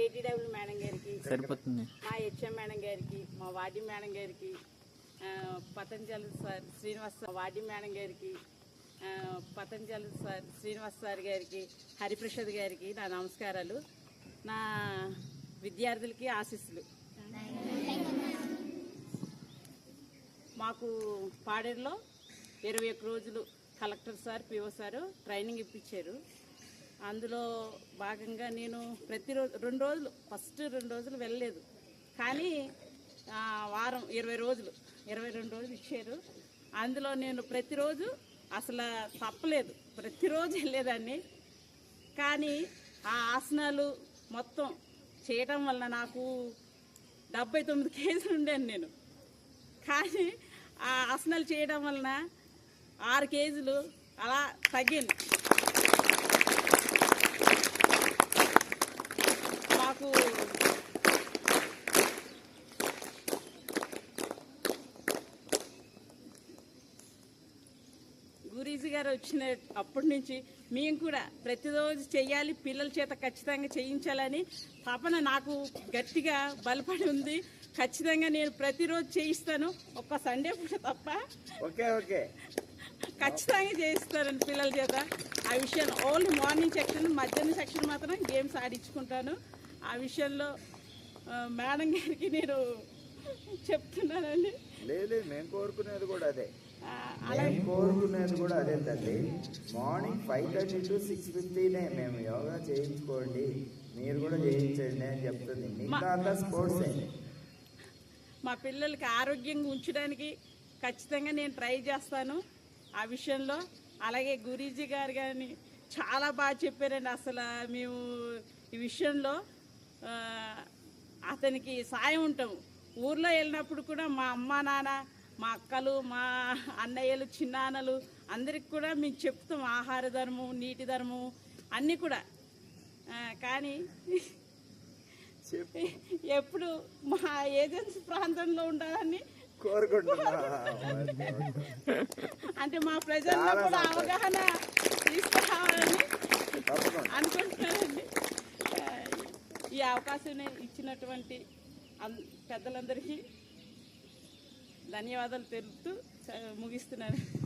ATW madam గారికి సరిపోతుంది. మా హెచ్ఎం మేడం గారికి మా వార్డి మేడం గారికి పతంజలి సార్ శ్రీనివాస్ వార్డి మేడం గారికి పతంజలి సార్ శ్రీనివాస్ సార్ గారికి హరిప్రసాద్ గారికి నా నమస్కారాలు. నా విద్యార్థులకి ఆశీస్సులు. మాకు పాడేరులో ఇరవై ఒక్క రోజులు collector sir PO sir training ఇప్పించారు. అందులో భాగంగా నేను ప్రతిరోజు రెండు రోజులు ఫస్ట్ రెండు రోజులు వెళ్ళలేదు. కానీ వారం ఇరవై రోజులు ఇరవై రెండు రోజులు ఇచ్చారు. అందులో నేను ప్రతిరోజు అసలు తప్పలేదు. ప్రతిరోజు వెళ్ళేదాన్ని. కానీ ఆ ఆసనాలు మొత్తం చేయటం వలన నాకు డెబ్బై తొమ్మిది కేజీలు ఉండాను నేను. కానీ ఆ ఆసనాలు చేయడం వలన ఆరు కేజీలు అలా తగ్గింది మాకు గురీజీ గారు వచ్చిన అప్పటి నుంచి మేము కూడా ప్రతిరోజు చెయ్యాలి పిల్లల చేత ఖచ్చితంగా చేయించాలని తపన నాకు గట్టిగా బలపడి ఉంది. ఖచ్చితంగా నేను ప్రతిరోజు చేయిస్తాను. ఒక్క సండే పూట తప్ప ఓకే ఓకే. ఖచ్చితంగా చేయిస్తానండి పిల్లల చేత. ఆ విషయంలో ఓన్లీ మార్నింగ్ సెక్షన్ మధ్యాహ్నం సెక్షన్ మాత్రం గేమ్స్ ఆడించుకుంటాను. ఆ విషయంలో మేడం గారికి నేను చెప్తున్నానండి. లేదు మేము కోరుకునేది కూడా అదే. మేము కోరుకునేది కూడా అదే తల్లి. Morning five thirty to six ఫిఫ్టీనే మేము యోగా చేయించుకోండి. మీరు కూడా చేయించండి అని చెప్తుంది. మిగతా అంతా స్పోర్ట్స్ మా పిల్లలకి ఆరోగ్యంగా ఉంచడానికి ఖచ్చితంగా నేను ట్రై చేస్తాను ఆ విషయంలో. అలాగే గురీజీ గారు కానీ చాలా బాగా చెప్పారండి అసలు మేము ఈ విషయంలో. అతనికి సాయం ఉంటాము. ఊర్లో వెళ్ళినప్పుడు కూడా మా అమ్మ నాన్న మా అక్కలు మా అన్నయ్యలు చిన్నాన్నలు అందరికి కూడా మేము చెప్తాం ఆహార ధర్మం నీటి ధర్మం అన్నీ కూడా. కానీ చెప్పు. ఎప్పుడు మా ఏజెన్సీ ప్రాంతంలో ఉండాలని అంటే మా ప్రజల్లో కూడా. అవగాహన తీసుకురావాలని అనుకుంటున్నానండి. ఈ అవకాశం ఇచ్చినటువంటి పెద్దలందరికీ ధన్యవాదాలు తెలుపుతూ ముగిస్తున్నాను.